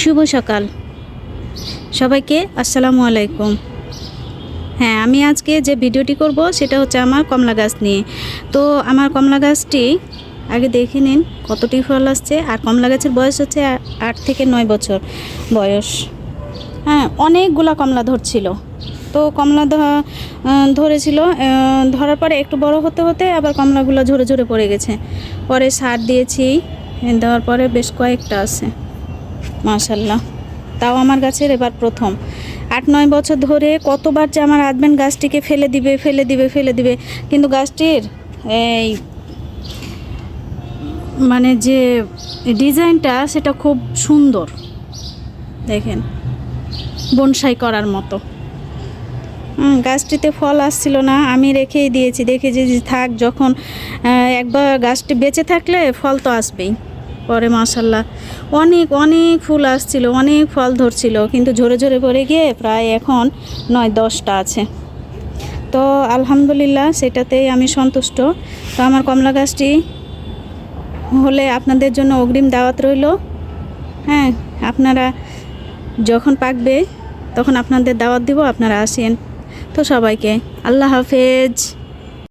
শুভ সকাল। সবাইকে আসসালামু আলাইকুম। হ্যাঁ আমি আজকে যে ভিডিওটি করব সেটা হচ্ছে আমার কমলা গাছ নিয়ে। তো আমার কমলা গাছটি, আগে দেখে নিন কতটি ফল আসছে। আর কমলা গাছের বয়স হচ্ছে আট থেকে নয় বছর বয়স। হ্যাঁ অনেকগুলা কমলা ধরছিল। তো কমলা ধরেছিল ধরার পরে একটু বড় হতে হতে আবার কমলাগুলো ঝরে ঝরে পড়ে গেছে। পরে সার দিয়েছি, দেওয়ার পরে বেশ কয়েকটা আছে। মাশাল্লাহ। তাও আমার গাছের এবার প্রথম। আট, নয় বছর ধরে কতবার যে আমার হাজব্যান্ড গাছটিকে ফেলে দিবে ফেলে দিবে ফেলে দিবে। কিন্তু গাছটির এই মানে যে ডিজাইনটা সেটা খুব সুন্দর। দেখেন, বনসাই করার মতো। গাছটিতে ফল আসছিল না, আমি রেখেই দিয়েছি। দেখে যে থাক, যখন একবার গাছটি বেঁচে থাকলে ফল তো আসবেই। পরে মাসাল্লাহ অনেক অনেক ফুল আসছিল, অনেক ফল ধরছিল, কিন্তু ঝরে ঝরে পড়ে গিয়ে প্রায় এখন নয়, দশটা আছে। তো আলহামদুলিল্লাহ সেটাতেই আমি সন্তুষ্ট। তো আমার কমলা গাছটি হলে আপনাদের জন্য অগ্রিম দাওয়াত রইল। হ্যাঁ আপনারা যখন পাকবে তখন আপনাদের দাওয়াত দিব, আপনারা আসেন। তো সবাইকে আল্লাহ হাফেজ।